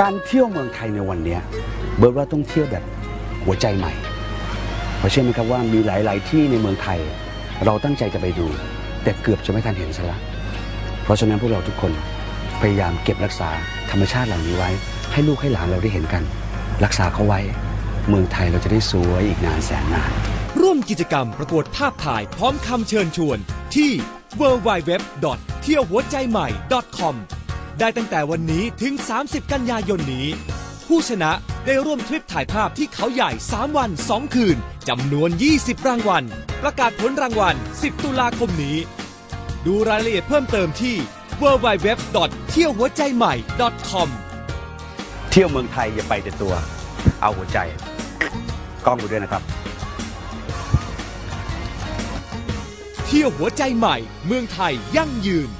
การเที่ยวเมืองไทยในวันนี้เบิร์ดว่าต้องเที่ยวแบบหัวใจใหม่เพราะเชื่อไหมครับว่ามีหลาย ๆ ที่ในเมืองไทย เราตั้งใจจะไปดู แต่เกือบจะไม่ทันเห็นซะละเพราะฉะนั้นพวกเราทุกคนพยายามเก็บรักษาธรรมชาติเหล่านี้ไว้ ให้ลูกให้หลานเราได้เห็นกัน รักษาเขาไว้ เมืองไทยเราจะได้สวยอีกนานแสนนาน ร่วมกิจกรรมประกวดภาพถ่ายพร้อมคำเชิญชวนที่ w w w เที่ยวหัวใจใหม่ .com ได้ตั้งแต่วันนี้ถึง 30 กันยายนนี้ ผู้ชนะได้ร่วมทริปถ่ายภาพที่เขาใหญ่ 3 วัน 2 คืนจำนวน 20 รางวัล ประกาศผลรางวัล 10 ตุลาคมนี้ ดูรายละเอียดเพิ่มเติมที่ w w w เที่ยวหัวใจใหม่ .com เที่ยวเมืองไทยอย่าไปแต่ตัว เอาหัวใจ กล้องดูด้วยนะครับ เที่ยวหัวใจใหม่ เมืองไทยยั่งยืน